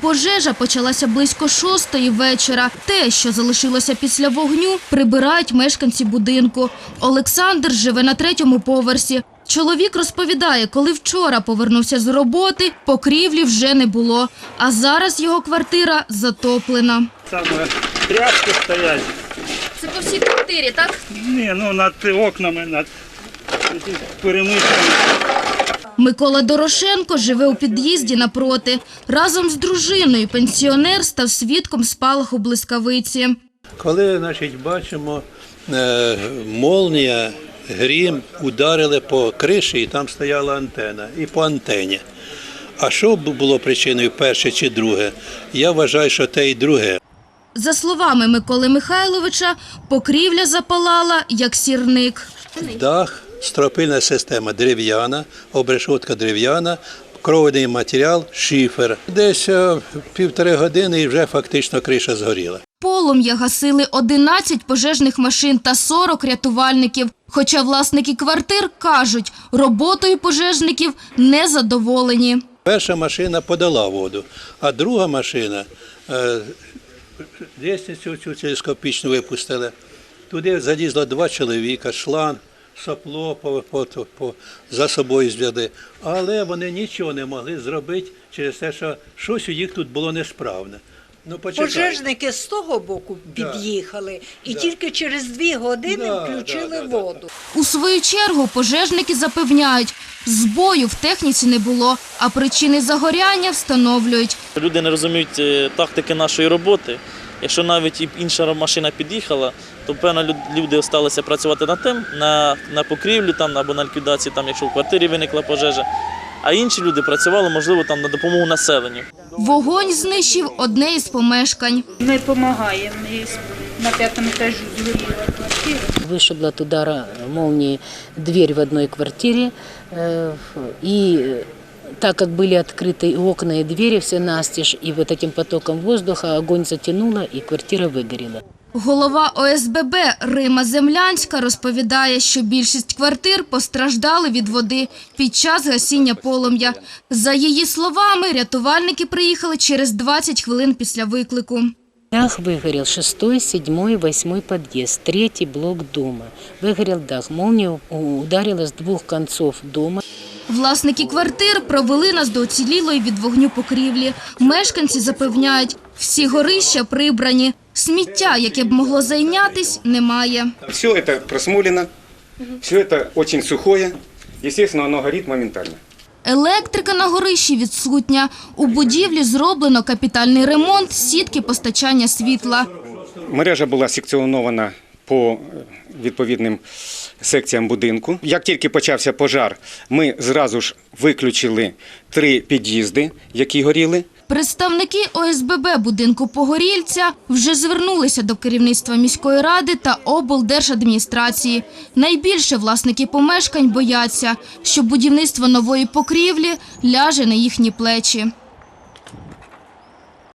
Пожежа почалася близько шостої вечора. Те, що залишилося після вогню, прибирають мешканці будинку. Олександр живе на третьому поверсі. Чоловік розповідає, коли вчора повернувся з роботи, покрівлі вже не було. А зараз його квартира затоплена. Саме тряпки стоять. Це по всій квартирі, так? Ні, ну над окнами, над перемичками. Микола Дорошенко живе у під'їзді напроти. Разом з дружиною пенсіонер став свідком спалаху блискавиці. Коли значить, бачимо, е, молнія, грім ударили по криші, і там стояла антена, і по антені. А що було причиною перше чи друге? Я вважаю, що те і друге. За словами Миколи Михайловича, покрівля запалала, як сірник. Дах, стропильна система дерев'яна, обрешотка дерев'яна, кровний матеріал, шифер. Десь е, півтори години і вже фактично криша згоріла. Полум'я гасили 11 пожежних машин та 40 рятувальників. Хоча власники квартир кажуть, роботою пожежників не задоволені. Перша машина подала воду, а друга машина е, цю телескопічну випустили. Туди залізло два чоловіка, шланг, сопло по, по, по, за собою зв'яли. Але вони нічого не могли зробити через те, що щось у їх тут було несправне. Ну, почекайте. Пожежники з того боку під'їхали і тільки через дві години Да, включили да, да, да. воду. У свою чергу пожежники запевняють, збою в техніці не було, а причини загоряння встановлюють. Люди не розуміють е, тактики нашої роботи. Якщо навіть і інша машина під'їхала, то певно люд- люди залишилися працювати над тим, на, на покрівлю там, або на ліквідації, там, якщо в квартирі виникла пожежа. А інші люди працювали, можливо, там на допомогу населенню. Вогонь знищив одне із помешкань. Ми допомагаємо. І На п'ятому етажі згоріла квартира. Вышибла от удара молнии дверь в одной квартире. э, И э, так как были открыты и окна, и двери все настежь, и вот этим потоком воздуха огонь затянуло, и квартира выгорела. Голова ОСББ Рима Землянська розповідає, що більшість квартир постраждали від води під час гасіння полум'я. За її словами, рятувальники приїхали через 20 хвилин після виклику. Дах выгорел шестой, седьмой, восьмой подъезд, третий блок дома. Выгорел дах. Молния у- ударила с двух концов дома. Власники квартир провели нас до оцілілої від вогню покрівлі. Мешканці запевняють, всі горища прибрані. Сміття, яке б могло зайнятись, немає. Все это просмолено, все это очень сухое. Естественно, оно горит моментально. Електрика на горищі відсутня. У будівлі зроблено капітальний ремонт сітки постачання світла. Мережа була секціонована по е, відповідним секціям будинку. Як тільки почався пожар, ми зразу ж виключили три під'їзди, які горіли. Представники ОСББ будинку Погорільця вже звернулися до керівництва міської ради та облдержадміністрації. Найбільше власники помешкань бояться, що будівництво нової покрівлі ляже на їхні плечі.